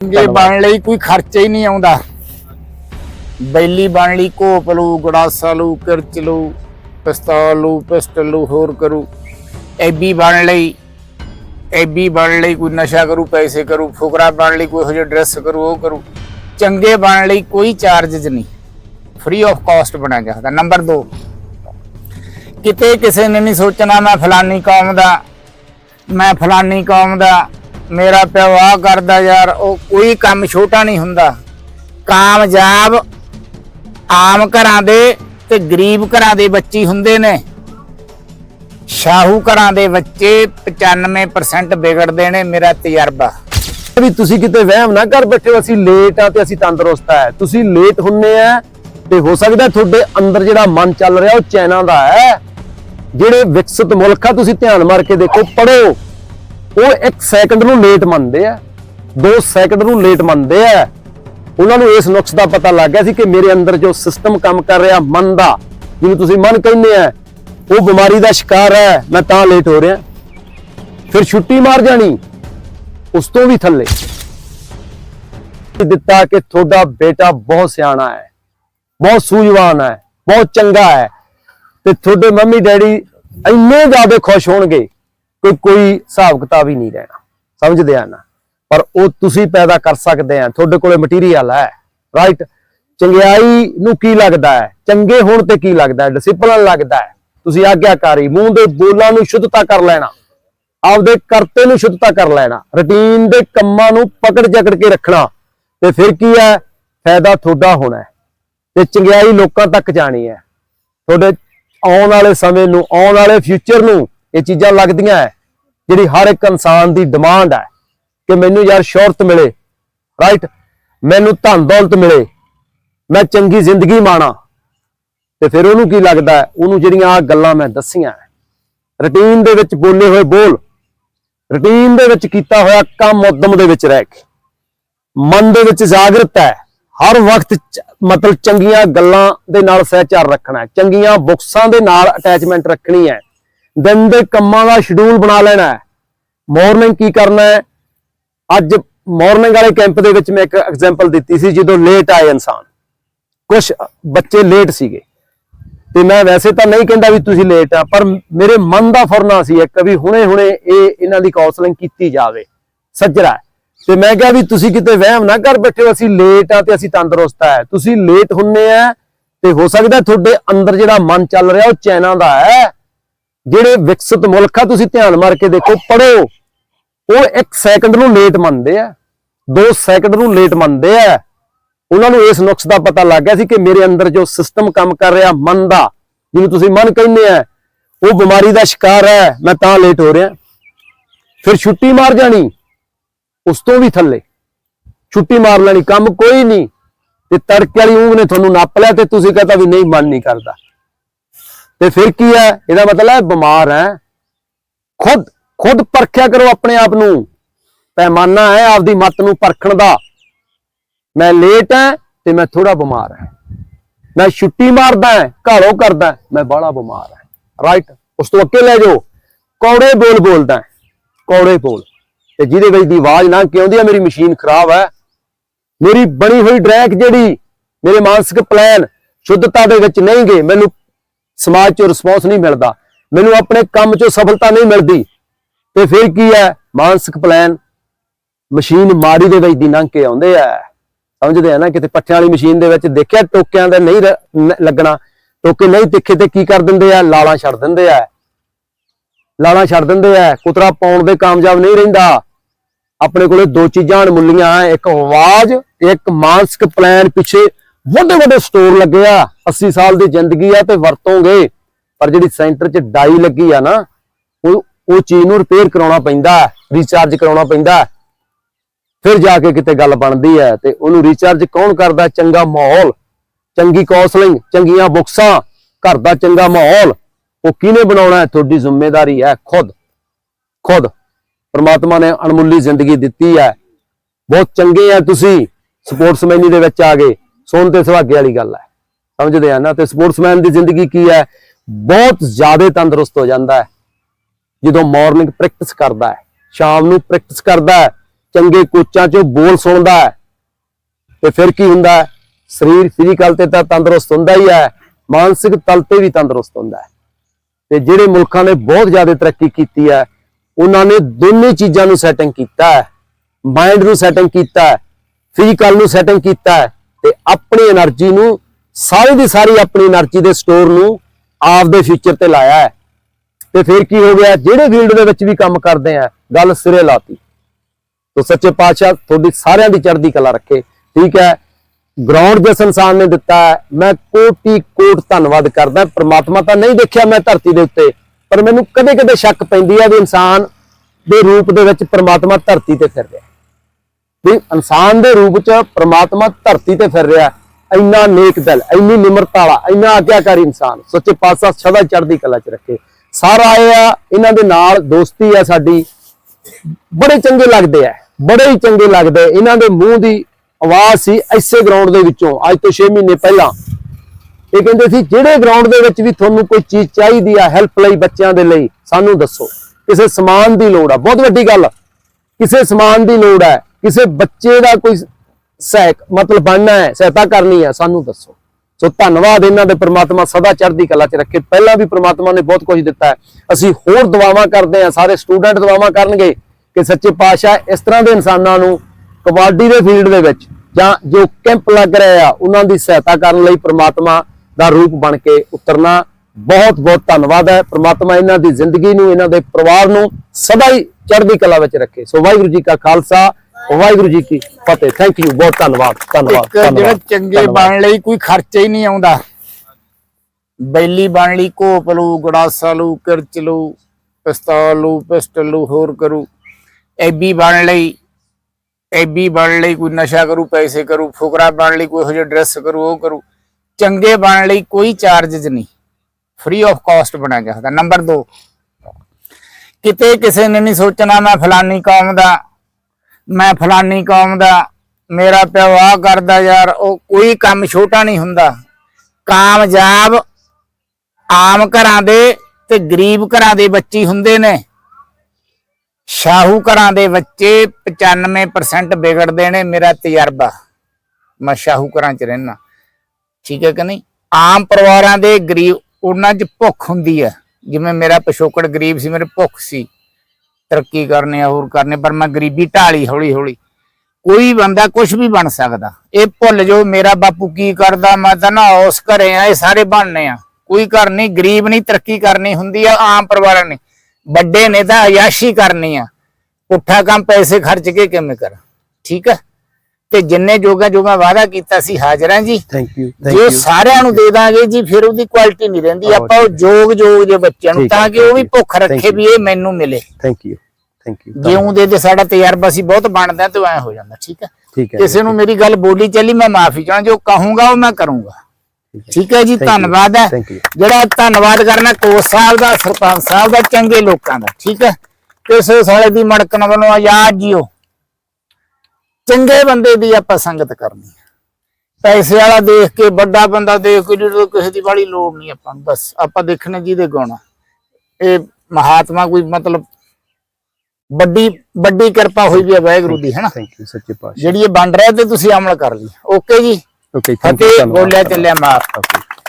ਜੇ ਬਣ ਲਈ ਕੋਈ ਖਰਚਾ ਹੀ ਨਹੀਂ ਆਉਂਦਾ। ਬੈਲੀ ਬਣ ਲਈ ਕੋਪ ਲੂ ਗੜਾਸਾ ਲੂ ਕਿਰਚ ਲੂ ਪਿਸਤੌਲ ਲੂ ਪਿਸਟਲ ਲੂ ਹੋਰ ਕਰੂ। ਐਬੀ ਬਣ ਲਈ ਐਬੀ ਬਣ ਲਈ ਕੋਈ ਨਸ਼ਾ ਕਰੂ ਪੈਸੇ ਕਰੂ ਫੁਕਰਾ ਬਣ ਲਈ ਕੋਈ ਹੋ ਡਰੈਸ ਕਰੂ ਉਹ ਕਰੂ। ਚੰਗੇ ਬਣ ਲਈ ਕੋਈ ਚਾਰਜਸ ਨਹੀਂ। ਫ੍ਰੀ ਆਫ ਕਾਸਟ ਬਣਾ ਜਾਂਦਾ ਨੰਬਰ 2 ਕਿਤੇ ਕਿਸੇ ਨੇ ਨਹੀਂ ਸੋਚਣਾ ਮੈਂ ਫਲਾਨੀ ਕੌਮ ਦਾ ਮੈਂ ਫਲਾਨੀ ਕੌਮ ਦਾ ਮੇਰਾ ਪਿਓ ਆ ਕਰਦਾ ਯਾਰ ਉਹ ਕੋਈ ਕੰਮ ਛੋਟਾ ਨਹੀਂ ਹੁੰਦਾ। ਕਾਮਯਾਬ ਆਮ ਘਰਾਂ ਦੇ ਤੇ ਗਰੀਬ ਘਰਾਂ ਦੇ ਬੱਚੇ ਹੁੰਦੇ ਨੇ। ਸ਼ਾਹੂ ਦੇ ਬੱਚੇ 95% ਵਿਗੜਦੇ ਨੇ ਮੇਰਾ ਤਜਰਬਾ। ਵੀ ਤੁਸੀਂ ਕਿਤੇ ਵਹਿਮ ਨਾ ਕਰ ਬੈਠੇ ਹੋ, ਅਸੀਂ ਲੇਟ ਆ ਤੇ ਅਸੀਂ ਤੰਦਰੁਸਤ ਆ। ਤੁਸੀਂ ਲੇਟ ਹੁੰਨੇ ਆ ਤੇ ਹੋ ਸਕਦਾ ਤੁਹਾਡੇ ਅੰਦਰ ਜਿਹੜਾ ਮਨ ਚੱਲ ਰਿਹਾ ਉਹ ਚੈਨਾ ਦਾ ਹੈ। ਜਿਹੜੇ ਵਿਕਸਿਤ ਮੁਲਕ ਆ ਤੁਸੀਂ ਧਿਆਨ ਮਾਰ ਕੇ ਦੇਖੋ ਪੜੋ ਉਹ 1 ਸੈਕਿੰਡ ਨੂੰ ਲੇਟ ਮੰਨਦੇ ਆ 2 ਸੈਕਿੰਡ ਨੂੰ ਲੇਟ ਮੰਨਦੇ ਆ। ਉਹਨਾਂ ਨੂੰ ਇਸ ਨੁਕਸ ਦਾ ਪਤਾ ਲੱਗ ਗਿਆ ਸੀ ਕਿ ਮੇਰੇ ਅੰਦਰ ਜੋ ਸਿਸਟਮ ਕੰਮ ਕਰ ਰਿਹਾ, ਮਨ ਦਾ, ਜਿਹਨੂੰ ਤੁਸੀਂ ਮਨ ਕਹਿੰਦੇ ਆ, ਉਹ ਬਿਮਾਰੀ ਦਾ ਸ਼ਿਕਾਰ ਹੈ, ਮੈਂ ਤਾਂ ਲੇਟ ਹੋ ਰਿਹਾ। ਫਿਰ ਛੁੱਟੀ ਮਾਰ ਜਾਣੀ, ਉਸ ਤੋਂ ਵੀ ਥੱਲੇ। ਦਿੱਤਾ ਕਿ ਤੁਹਾਡਾ ਬੇਟਾ ਬਹੁਤ ਸਿਆਣਾ ਹੈ, ਬਹੁਤ ਸੂਝਵਾਨ ਹੈ, ਬਹੁਤ ਚੰਗਾ ਹੈ, ਤੇ ਤੁਹਾਡੇ ਮੰਮੀ ਡੈਡੀ ਇੰਨੇ ਜ਼ਿਆਦਾ ਖੁਸ਼ ਹੋਣਗੇ। ਕਿ ਕੋਈ ਹਿਸਾਬ ਕਿਤਾਬ ਹੀ ਨਹੀਂ ਰਹਿਣਾ, ਸਮਝਦੇ ਆ ਨਾ। ਪਰ ਉਹ ਤੁਸੀਂ ਪੈਦਾ ਕਰ ਸਕਦੇ ਆ, ਤੁਹਾਡੇ ਕੋਲੇ ਮਟੀਰੀਅਲ ਹੈ ਰਾਈਟ ਚੰਗਿਆਈ ਨੂੰ ਕੀ ਲੱਗਦਾ ਹੈ? ਚੰਗੇ ਹੋਣ ਤੇ ਕੀ ਲੱਗਦਾ ਹੈ? ਡਿਸਪਲਿਨ ਲੱਗਦਾ ਹੈ। ਤੁਸੀਂ ਆਗਿਆਕਾਰੀ, ਮੂੰਹ ਦੇ ਬੋਲਾਂ ਨੂੰ ਸ਼ੁੱਧਤਾ ਕਰ ਲੈਣਾ, ਆਪਦੇ ਕਰਤੇ ਨੂੰ ਸ਼ੁੱਧਤਾ ਕਰ ਲੈਣਾ ਰੁਟੀਨ ਦੇ ਕੰਮਾਂ ਨੂੰ ਪਕੜ ਜਕੜ ਕੇ ਰੱਖਣਾ, ਤੇ ਫਿਰ ਕੀ ਹੈ? ਫਾਇਦਾ ਤੁਹਾਡਾ ਹੋਣਾ ਤੇ ਚੰਗਿਆਈ ਲੋਕਾਂ ਤੱਕ ਜਾਣੀ ਹੈ। ਤੁਹਾਡੇ ਆਉਣ ਵਾਲੇ ਸਮੇਂ ਨੂੰ, ਆਉਣ ਵਾਲੇ ਫਿਊਚਰ ਨੂੰ ਇਹ ਚੀਜ਼ਾਂ ਲੱਗਦੀਆਂ ਹੈ ਜਿਹੜੀ ਹਰ ਇੱਕ ਇਨਸਾਨ ਦੀ ਡਿਮਾਂਡ ਹੈ ਕਿ ਮੈਨੂੰ ਯਾਰ ਸ਼ੌਹਰਤ ਮਿਲੇ ਰਾਈਟ ਮੈਨੂੰ ਧਨ ਦੌਲਤ ਮਿਲੇ ਮੈਂ ਚੰਗੀ ਜ਼ਿੰਦਗੀ ਮਾਣਾ। ਤੇ ਫਿਰ ਉਹਨੂੰ ਕੀ ਲੱਗਦਾ ਉਹਨੂੰ ਜਿਹੜੀਆਂ ਆ ਗੱਲਾਂ ਮੈਂ ਦੱਸੀਆਂ ਹੈ, ਰੁਟੀਨ ਦੇ ਵਿੱਚ ਬੋਲੇ ਹੋਏ ਬੋਲ ਰੁਟੀਨ ਦੇ ਵਿੱਚ ਕੀਤਾ ਹੋਇਆ ਕੰਮ ਉਦਮ ਦੇ ਵਿੱਚ ਰਹਿ ਕੇ ਮਨ ਦੇ ਵਿੱਚ ਜਾਗਰਤ ਹੈ ਹਰ ਵਕਤ ਮਤਲਬ ਚੰਗੀਆਂ ਗੱਲਾਂ ਦੇ ਨਾਲ ਸਹਿਚਾਰ ਰੱਖਣਾ ਚੰਗੀਆਂ ਬੁਕਸਾਂ ਦੇ ਨਾਲ ਅਟੈਚਮੈਂਟ ਰੱਖਣੀ ਹੈ। ਦਿਨ ਦੇ ਕੰਮਾਂ ਦਾ ਸ਼ਡਿਊਲ ਬਣਾ ਲੈਣਾ ਹੈ। ਮਾਰਨਿੰਗ ਕੀ ਕਰਨਾ ਹੈ? ਅੱਜ ਮਾਰਨਿੰਗ ਵਾਲੇ ਕੈਂਪ ਦੇ ਵਿੱਚ ਮੈਂ ਇੱਕ ਐਗਜ਼ਾਮਪਲ ਦਿੱਤੀ ਸੀ ਜਦੋਂ ਲੇਟ ਆਏ ਇਨਸਾਨ। ਕੁਝ ਬੱਚੇ ਲੇਟ ਸੀਗੇ। ਤੇ ਮੈਂ ਵੈਸੇ ਤਾਂ ਨਹੀਂ ਕਹਿੰਦਾ ਵੀ ਤੁਸੀਂ ਲੇਟ ਆ ਪਰ ਮੇਰੇ ਮਨ ਦਾ ਫਰਨਾ ਸੀ ਇੱਕ ਵੀ ਹੁਣੇ ਹੁਣੇ ਇਹ ਇਹਨਾਂ ਦੀ ਕਾਉਂਸਲਿੰਗ ਕੀਤੀ ਜਾਵੇ। ਸੱਜਰਾ ਤੇ ਮੈਂ ਕਿਹਾ ਵੀ ਤੁਸੀਂ ਕਿਤੇ ਵਹਿਮ ਨਾ ਕਰ ਬੈਠੇ ਹੋ, ਅਸੀਂ ਲੇਟ ਆ ਤੇ ਅਸੀਂ ਤੰਦਰੁਸਤ ਆ। ਤੁਸੀਂ ਲੇਟ ਹੁੰਨੇ ਆ ਤੇ ਹੋ ਸਕਦਾ ਤੁਹਾਡੇ ਅੰਦਰ ਜਿਹੜਾ ਮਨ ਚੱਲ ਰਿਹਾ ਉਹ ਚਾਈਨਾ ਦਾ ਹੈ। ਜਿਹੜੇ ਵਿਕਸਿਤ ਮੁਲਕ ਆ, ਤੁਸੀਂ ਧਿਆਨ ਮਾਰ ਕੇ ਦੇਖੋ ਪੜੋ ਉਹ 1 ਸੈਕਿੰਡ ਨੂੰ ਲੇਟ ਮੰਨਦੇ ਆ। 2 ਸੈਕਿੰਡ ਨੂੰ ਲੇਟ ਮੰਨਦੇ ਆ। ਉਹਨਾਂ ਨੂੰ ਇਸ ਨੁਕਸ ਦਾ ਪਤਾ ਲੱਗ ਗਿਆ ਸੀ ਕਿ ਮੇਰੇ ਅੰਦਰ ਜੋ ਸਿਸਟਮ ਕੰਮ ਕਰ ਰਿਹਾ, ਮਨ ਦਾ, ਜਿਹਨੂੰ ਤੁਸੀਂ ਮਨ ਕਹਿੰਦੇ ਆ, ਉਹ ਬਿਮਾਰੀ ਦਾ ਸ਼ਿਕਾਰ ਹੈ। ਮੈਂ ਤਾਂ ਲੇਟ ਹੋ ਰਿਹਾ। ਫਿਰ ਛੁੱਟੀ ਮਾਰ ਜਾਣੀ, ਉਸ ਤੋਂ ਵੀ ਥੱਲੇ। ਛੁੱਟੀ ਮਾਰ ਲੈਣੀ, ਕੰਮ ਕੋਈ ਨਹੀਂ। ਤੇ ਤੜਕੇ ਵਾਲੀ ਉਂਗ ਨੇ ਤੁਹਾਨੂੰ ਨੱਪ ਲਿਆ ਤੇ ਤੁਸੀਂ ਕਹਤਾ ਵੀ ਨਹੀਂ, ਮਨ ਨਹੀਂ ਕਰਦਾ। ਤੇ ਫਿਰ ਕੀ ਹੈ? ਇਹਦਾ ਮਤਲਬ ਹੈ ਬਿਮਾਰ ਹੈ। ਖੁਦ ਖੁਦ ਪਰਖਿਆ ਕਰੋ ਆਪਣੇ ਆਪ ਨੂੰ। ਪੈਮਾਨਾ ਹੈ ਆਪਦੀ ਮੱਤ ਨੂੰ ਪਰਖਣ ਦਾ। ਮੈਂ ਲੇਟ ਹਾਂ ਤੇ ਮੈਂ ਥੋੜਾ ਬਿਮਾਰ ਹਾਂ। ਮੈਂ ਛੁੱਟੀ ਮਾਰਦਾ ਹਾਂ ਘਰੋਂ ਕਰਦਾ ਮੈਂ ਬਾਹਲਾ ਬਿਮਾਰ ਹਾਂ। ਰਾਈਟ ਉਸ ਤੋਂ ਅੱਗੇ ਲੈ ਜਾਓ। ਕੌੜੇ ਬੋਲ ਬੋਲਦਾ ਕੌੜੇ ਬੋਲ। ਤੇ ਜਿਹਦੇ ਵਿੱਚ ਦੀ ਆਵਾਜ਼ ਨਾ ਕਿਉਂਦੀ ਆ, ਮੇਰੀ ਮਸ਼ੀਨ ਖਰਾਬ ਹੈ। ਮੇਰੀ ਬਣੀ ਹੋਈ ਡਰੈਕ ਜਿਹੜੀ, ਮੇਰੇ ਮਾਨਸਿਕ ਪਲਾਨ ਸ਼ੁੱਧਤਾ ਦੇ ਵਿੱਚ ਨਹੀਂ ਗਏ, ਮੈਨੂੰ ਸਮਾਜ ਚੋਂ ਰਿਸਪੌਂਸ ਨਹੀਂ ਮਿਲਦਾ। ਮੈਨੂੰ ਆਪਣੇ ਕੰਮ ਚੋਂ ਸਫਲਤਾ ਨਹੀਂ ਮਿਲਦੀ। ਤੇ ਫਿਰ ਕੀ ਹੈ? ਮਾਨਸਿਕ ਪਲਾਨ ਮਸ਼ੀਨ ਮਾੜੀ ਦੇ ਵਿੱਚ ਦੀ ਲੰਘ ਕੇ ਆਉਂਦੇ ਆ। ਸਮਝਦੇ ਆ ਨਾ, ਕਿਤੇ ਪੱਠਿਆਂ ਵਾਲੀ ਮਸ਼ੀਨ ਦੇ ਵਿੱਚ ਦੇਖਿਆ ਟੋਕਿਆਂ ਦਾ ਨਹੀਂ ਲੱਗਣਾ। ਟੋਕੇ ਨਹੀਂ ਤਿੱਖੇ ਤੇ ਕੀ ਕਰ ਦਿੰਦੇ ਆ? ਲਾਲਾਂ ਛੱਡ ਦਿੰਦੇ ਆ। ਲਾਲਾਂ ਛੱਡ ਦਿੰਦੇ ਆ। ਕੁਤਰਾ ਪਾਉਣ ਦੇ ਕਾਮਯਾਬ ਨਹੀਂ ਰਹਿੰਦਾ। ਆਪਣੇ ਕੋਲੇ ਦੋ ਚੀਜ਼ਾਂ ਅਣਮੁੱਲੀਆਂ ਇੱਕ ਆਵਾਜ਼, ਇੱਕ ਮਾਨਸਿਕ ਪਲਾਨ ਪਿੱਛੇ ਵੱਡੇ ਵੱਡੇ ਸਟੋਰ ਲੱਗੇ ਆ 80 ਸਾਲ ਦੀ ਜ਼ਿੰਦਗੀ ਆ ਤੇ ਵਰਤੋਂਗੇ। ਪਰ ਜਿਹੜੀ ਸੈਂਟਰ 'ਚ ਡਾਈ ਲੱਗੀ ਆ ਨਾ, ਉਹ ਉਹ ਚੀਜ਼ ਨੂੰ ਰਿਪੇਅਰ ਕਰਾਉਣਾ ਪੈਂਦਾ ਰੀਚਾਰਜ ਕਰਾਉਣਾ ਪੈਂਦਾ ਫਿਰ ਜਾ ਕੇ ਕਿਤੇ ਗੱਲ ਬਣਦੀ ਹੈ ਤੇ ਉਹਨੂੰ ਰੀਚਾਰਜ ਕੌਣ ਕਰਦਾ? ਚੰਗਾ ਮਾਹੌਲ। ਚੰਗੀ ਕੌਂਸਲਿੰਗ ਚੰਗੀਆਂ ਬੁਕਸਾਂ ਘਰ ਦਾ ਚੰਗਾ ਮਾਹੌਲ। ਉਹ ਕਿਹਨੇ ਬਣਾਉਣਾ ਹੈ? ਤੁਹਾਡੀ ਜ਼ਿੰਮੇਵਾਰੀ ਹੈ ਖੁਦ। ਖੁਦ। ਪ੍ਰਮਾਤਮਾ ਨੇ ਅਣਮੁੱਲੀ ਜ਼ਿੰਦਗੀ ਦਿੱਤੀ ਹੈ। ਬਹੁਤ ਚੰਗੇ ਆ ਤੁਸੀਂ ਸਪੋਰਟਸਮੈਨੀ ਦੇ ਵਿੱਚ ਆ ਗਏ। ਸੋਨ ਤੇ ਸੁਹਾਗੇ ਵਾਲੀ ਗੱਲ ਹੈ। ਸਮਝਦੇ ਆ ਨਾ? ਤੇ ਸਪੋਰਟਸਮੈਨ ਦੀ ਜ਼ਿੰਦਗੀ ਕੀ ਹੈ? ਬਹੁਤ ਜ਼ਿਆਦਾ ਤੰਦਰੁਸਤ ਹੋ ਜਾਂਦਾ ਹੈ। ਜਦੋਂ ਮਾਰਨਿੰਗ ਪ੍ਰੈਕਟਿਸ ਕਰਦਾ ਹੈ, ਸ਼ਾਮ ਨੂੰ ਪ੍ਰੈਕਟਿਸ ਕਰਦਾ ਹੈ, ਚੰਗੇ ਕੋਚਾਂ ਚੋਂ ਬੋਲ ਸੁਣਦਾ ਹੈ, ਤੇ ਫਿਰ ਕੀ ਹੁੰਦਾ ਹੈ? ਸਰੀਰ ਫਿਜ਼ੀਕਲ ਤੇ ਤਾਂ ਤੰਦਰੁਸਤ ਹੁੰਦਾ ਹੀ ਹੈ, ਮਾਨਸਿਕ ਤਲ ਤੇ ਵੀ ਤੰਦਰੁਸਤ ਹੁੰਦਾ ਹੈ। ਤੇ ਜਿਹੜੇ ਮੁਲਕਾਂ ਨੇ ਬਹੁਤ ਜ਼ਿਆਦਾ ਤਰੱਕੀ ਕੀਤੀ ਹੈ, ਉਹਨਾਂ ਨੇ ਦੋਨੇ ਚੀਜ਼ਾਂ ਨੂੰ ਸੈਟਿੰਗ ਕੀਤਾ ਹੈ। ਮਾਈਂਡ ਨੂੰ ਸੈਟਿੰਗ ਕੀਤਾ ਹੈ ਫਿਜ਼ੀਕਲ ਨੂੰ ਸੈਟਿੰਗ ਕੀਤਾ ਹੈ ਤੇ ਆਪਣੀ એનર્ਜੀ ਨੂੰ, ਸਾਰੀ ਦੀ ਸਾਰੀ ਆਪਣੀ એનર્ਜੀ ਦੇ ਸਟੋਰ ਨੂੰ ਆਪਦੇ ਫਿਊਚਰ ਤੇ ਲਾਇਆ ਹੈ। ਤੇ ਫਿਰ ਕੀ ਹੋ ਗਿਆ? ਜਿਹੜੇ ਫੀਲਡ ਦੇ ਵਿੱਚ ਵੀ ਕੰਮ ਕਰਦੇ ਆ, ਗੱਲ ਸਿਰੇ ਲਾਤੀ। ਤੋ ਸੱਚੇ ਪਾਤਸ਼ਾਹ, ਤੁਹਾਡੀ ਸਾਰਿਆਂ ਦੀ ਚੜ੍ਹਦੀ ਕਲਾ ਰੱਖੇ। ਠੀਕ ਹੈ? ਗਰਾਊਂਡ ਜਿਸ ਇਨਸਾਨ ਨੇ ਦਿੱਤਾ ਹੈ, ਮੈਂ ਕੋਟੀ ਕੋਟ ਧੰਨਵਾਦ ਕਰਦਾ। ਪ੍ਰਮਾਤਮਾ ਤਾਂ ਨਹੀਂ ਦੇਖਿਆ ਮੈਂ ਧਰਤੀ ਦੇ ਉੱਤੇ, ਪਰ ਮੈਨੂੰ ਕਦੇ-ਕਦੇ ਸ਼ੱਕ ਪੈਂਦੀ ਹੈ ਵੀ ਇਨਸਾਨ ਦੇ ਰੂਪ ਦੇ ਵਿੱਚ ਪ੍ਰਮਾਤਮਾ ਧਰਤੀ ਤੇ ਫਿਰ ਰਿਹਾ ਵੀ ਇਨਸਾਨ ਦੇ ਰੂਪ 'ਚ ਪ੍ਰਮਾਤਮਾ ਧਰਤੀ ਤੇ ਫਿਰ ਰਿਹਾ। ਇੰਨਾ ਨੇਕ ਦਿਲ, ਇੰਨੀ ਨਿਮਰਤਾ ਵਾਲਾ, ਇੰਨਾ ਆਗਿਆਕਾਰੀ ਇਨਸਾਨ, ਸੱਚੇ ਪਾਤਸ਼ਾਹ ਸਦਾ ਚੜ੍ਹਦੀ ਕਲਾ 'ਚ ਰੱਖੇ। ਸਾਰਾ ਆਏ ਆ, ਇਹਨਾਂ ਦੇ ਨਾਲ ਦੋਸਤੀ ਆ ਸਾਡੀ। ਬੜੇ ਚੰਗੇ ਲੱਗਦੇ ਆ, ਬੜੇ ਹੀ ਚੰਗੇ ਲੱਗਦੇ। ਇਹਨਾਂ ਦੇ ਮੂੰਹ ਦੀ ਆਵਾਜ਼ ਸੀ ਐਸੇ ਗਰਾਊਂਡ ਦੇ ਵਿੱਚੋਂ, ਅੱਜ ਤੋਂ 6 ਮਹੀਨੇ ਪਹਿਲਾਂ। ਇਹ ਕਹਿੰਦੇ ਸੀ, ਜਿਹੜੇ ਗਰਾਊਂਡ ਦੇ ਵਿੱਚ ਵੀ ਤੁਹਾਨੂੰ ਕੋਈ ਚੀਜ਼ ਚਾਹੀਦੀ ਆ ਹੈਲਪ ਲਈ ਬੱਚਿਆਂ ਦੇ ਲਈ, ਸਾਨੂੰ ਦੱਸੋ। ਕਿਸੇ ਸਮਾਨ ਦੀ ਲੋੜ ਆ। ਬਹੁਤ ਵੱਡੀ ਗੱਲ। ਕਿਸੇ ਸਮਾਨ ਦੀ ਲੋੜ ਹੈ ਕਿਸੇ ਬੱਚੇ ਦਾ ਕੋਈ ਸਹਾਇਕ ਮਤਲਬ ਬਣਨਾ ਹੈ, ਸਹਾਇਤਾ ਕਰਨੀ ਹੈ, ਸਾਨੂੰ ਦੱਸੋ। ਸੋ ਧੰਨਵਾਦ ਇਹਨਾਂ ਦੇ ਪ੍ਰਮਾਤਮਾ ਸਦਾ ਚੜ੍ਹਦੀ ਕਲਾ 'ਚ ਰੱਖੇ। ਪਹਿਲਾਂ ਵੀ ਪ੍ਰਮਾਤਮਾ ਨੇ ਬਹੁਤ ਕੁਝ ਦਿੱਤਾ ਹੈ। ਅਸੀਂ ਹੋਰ ਦੁਆਵਾਂ ਕਰਦੇ ਹਾਂ, ਸਾਰੇ ਸਟੂਡੈਂਟ ਦੁਆਵਾਂ ਕਰਨਗੇ ਕਿ ਸੱਚੇ ਪਾਤਸ਼ਾਹ ਇਸ ਤਰ੍ਹਾਂ ਦੇ ਇਨਸਾਨਾਂ ਨੂੰ ਕਬੱਡੀ ਦੇ ਫੀਲਡ ਦੇ ਵਿੱਚ ਜਾਂ ਜੋ ਕੈਂਪ ਲੱਗ ਰਹੇ ਆ, ਉਹਨਾਂ ਦੀ ਸਹਾਇਤਾ ਕਰਨ ਲਈ ਪ੍ਰਮਾਤਮਾ ਦਾ ਰੂਪ ਬਣ ਕੇ ਉਤਰਨਾ ਬਹੁਤ ਬਹੁਤ ਧੰਨਵਾਦ ਹੈ। ਪ੍ਰਮਾਤਮਾ ਇਹਨਾਂ ਦੀ ਜ਼ਿੰਦਗੀ ਨੂੰ, ਇਹਨਾਂ ਦੇ ਪਰਿਵਾਰ ਨੂੰ ਸਦਾ ਹੀ ਚੜ੍ਹਦੀ ਕਲਾ ਵਿੱਚ ਰੱਖੇ। ਸੋ ਵਾਹਿਗੁਰੂ ਜੀ ਕਾ ਖਾਲਸਾ ਵਾਹਿਗੁਰੂ ਜੀ ਕੀ ਫਤਿਹ। ਥੈਂਕ ਯੂ ਬਹੁਤ ਧੰਨਵਾਦ ਧੰਨਵਾਦ ਜਿਹੜਾ ਚੰਗੇ। ਬਣ ਲਈ ਕੋਈ ਖਰਚਾ ਹੀ ਨਹੀਂ ਆਉਂਦਾ। ਬੈਲੀ ਬਣ ਲਈ ਘੋਪ ਲੂ ਗੜਾਸਾ ਲੂ ਕਿਰਚ ਲੂ ਪਿਸਤੌਲ ਲੂ ਪਿਸਟਲ ਲੂ ਹੋਰ ਕਰੂ। ਐਬੀ ਬਣ ਲਈ ਐਬੀ ਬਣ ਲਈ ਕੋਈ ਨਸ਼ਾ ਕਰੂ ਪੈਸੇ ਕਰੂ ਫੁਕਰਾ ਬਣ ਲਈ ਕੋਈ ਜਿਹਾ ਡਰੈਸ ਕਰੂ ਉਹ ਕਰੂ। ਚੰਗੇ ਬਣ ਲਈ ਕੋਈ ਚਾਰਜਸ ਨਹੀਂ। ਫ੍ਰੀ ਆਫ ਕਾਸਟ ਬਣਿਆ ਗਿਆ ਹੁੰਦਾ ਨੰਬਰ 2 ਕਿਤੇ ਕਿਸੇ ਨੇ ਨਹੀਂ ਸੋਚਣਾ ਮੈਂ ਫਲਾਨੀ ਕੌਮ ਦਾ। ਮੈਂ ਫਲਾਨੀ ਕੌਮ ਦਾ, ਮੇਰਾ ਪਿਓ ਆ ਕਰਦਾ ਯਾਰ, ਉਹ ਕੋਈ ਕੰਮ ਛੋਟਾ ਨਹੀਂ ਹੁੰਦਾ। ਕਾਮਯਾਬ ਆਮ ਘਰਾਂ ਦੇ ਤੇ ਗਰੀਬ ਘਰਾਂ ਦੇ ਬੱਚੇ ਹੁੰਦੇ ਨੇ। ਸ਼ਾਹੂ ਘਰਾਂ ਦੇ ਬੱਚੇ 95% ਵਿਗੜਦੇ ਨੇ, ਮੇਰਾ ਤਜਰਬਾ। ਮੈਂ ਸ਼ਾਹੂ ਘਰਾਂ 'ਚ ਰਹਿਣਾ ਠੀਕ ਹੈ ਕਿ ਨਹੀਂ? ਆਮ ਪਰਿਵਾਰਾਂ ਦੇ ਗਰੀਬ, ਉਹਨਾਂ 'ਚ ਭੁੱਖ ਹੁੰਦੀ ਹੈ। ਜਿਵੇਂ ਮੇਰਾ ਪਿਛੋਕੜ ਗਰੀਬ ਸੀ, ਮੇਰੇ ਭੁੱਖ ਸੀ। ਤਰੱਕੀ ਕਰਨੇ ਆ, ਹੋਰ ਕਰਨੇ, ਪਰ ਮੈਂ ਗਰੀਬੀ ਢਾਲੀ ਹੌਲੀ ਹੌਲੀ ਕੋਈ ਬੰਦਾ ਕੁਝ ਵੀ ਬਣ ਸਕਦਾ। ਇਹ ਭੁੱਲ ਜੋ ਮੇਰਾ ਬਾਪੂ ਕੀ ਕਰਦਾ, ਮੈਂ ਤਾਂ ਨਾ ਉਸ ਘਰੇ ਆ, ਇਹ ਸਾਰੇ ਬਣਨੇ ਆ। ਕੋਈ ਘਰ ਨਹੀਂ, ਗਰੀਬ ਨਹੀਂ, ਤਰੱਕੀ ਕਰਨੀ ਹੁੰਦੀ ਆ, ਆਮ ਪਰਿਵਾਰਾਂ ਨੇ। ਵੱਡੇ ਨੇ ਤਾਂ ਅਯਾਸ਼ੀ ਕਰਨੀ ਆ। ਪੁੱਠਾ ਕੰਮ ਪੈਸੇ ਖਰਚ ਕੇ ਕਿਵੇਂ ਕਰ? ਠੀਕ ਹੈ ਤੇ ਜਿੰਨੇ ਜੋਗਾ ਜੋਗਾ ਵਾਅਦਾ ਕੀਤਾ ਸੀ ਹਾਜ਼ਰਾਂ ਜੀ ਥੈਂਕ ਯੂ ਜੇ ਸਾਰਿਆਂ ਨੂੰ ਦੇ ਦਾਂਗੇ ਜੀ ਫਿਰ ਉਹਦੀ ਕੁਆਲਿਟੀ ਨਹੀਂ ਰਹਿੰਦੀ। ਹਾਂ, ਆਪਾਂ ਉਹ ਜੋਗ ਜੋਗ ਜੇ ਬੱਚਿਆਂ ਨੂੰ ਹੈ, ਤਾਂ ਕਿ ਉਹ ਵੀ ਭੁੱਖ ਰੱਖੇ ਵੀ ਇਹ ਮੈਨੂੰ ਮਿਲੇ। ਥੈਂਕ ਯੂ ਥੈਂਕ ਯੂ ਜਿਉਂ ਦੇ ਦੇ ਸਾਡਾ ਤਜਰਬਾ ਸੀ ਬਹੁਤ ਬਣਦਾ ਤੇ ਐ ਹੋ ਜਾਂਦਾ ਠੀਕ ਹੈ? ਠੀਕ ਹੈ ਕਿਸੇ ਨੂੰ ਮੇਰੀ ਗੱਲ ਬੋਲੀ ਚੱਲੀ ਮੈਂ ਮਾਫੀ ਚਾਹਾਂ ਜੋ ਕਹੂੰਗਾ ਉਹ ਮੈਂ ਕਰੂੰਗਾ। ਠੀਕ ਹੈ। ਜੀ ਧੰਨਵਾਦ ਹੈ. ਜਿਹੜਾ ਧੰਨਵਾਦ ਕਰਨਾ ਕੋਚ ਸਾਹਿਬ ਦਾ ਸਰਪੰਚ ਸਾਹਿਬ ਦਾ ਚੰਗੇ ਲੋਕਾਂ ਦਾ ਠੀਕ ਹੈ? ਕਿਸੇ ਸਾਲੇ ਦੀ ਮੜਕਣ ਵੱਲੋਂ ਆਜ਼ਾਦ ਜੀਓ। ਚੰਗੇ ਬੰਦੇ ਦੀ ਆਪਾਂ ਸੰਗਤ ਕਰਨੀ ਹੈ। ਪੈਸੇ ਵਾਲਾ ਦੇਖ ਕੇ ਵੱਡਾ ਬੰਦਾ ਦੇਖ ਕੇ ਜਦੋਂ ਕਿਸੇ ਦੀ ਵਾਲੀ ਲੋੜ ਨਹੀਂ ਆਪਾਂ ਨੂੰ ਬਸ ਆਪਾਂ ਦੇਖਣੇ ਜਿਹਦੇ ਗੁਣ। ਇਹ ਮਹਾਤਮਾ ਕੋਈ ਮਤਲਬ ਵੱਡੀ ਵੱਡੀ ਕਿਰਪਾ ਹੋਈ ਵੀ ਹੈ ਵਾਹਿਗੁਰੂ ਦੀ ਹੈ ਨਾ ਥੈਂਕ ਯੂ ਸੱਚੇ ਪਾਤਸ਼ਾਹ। ਜਿਹੜੀ ਇਹ ਬਣ ਰਿਹਾ ਤੇ ਤੁਸੀਂ ਅਮਲ ਕਰ ਲਈ। ਓਕੇ ਜੀ? ਓਕੇ ਥੈਂਕ ਯੂ ਬੋਲਿਆ ਚੱਲਿਆ ਮਾਰ।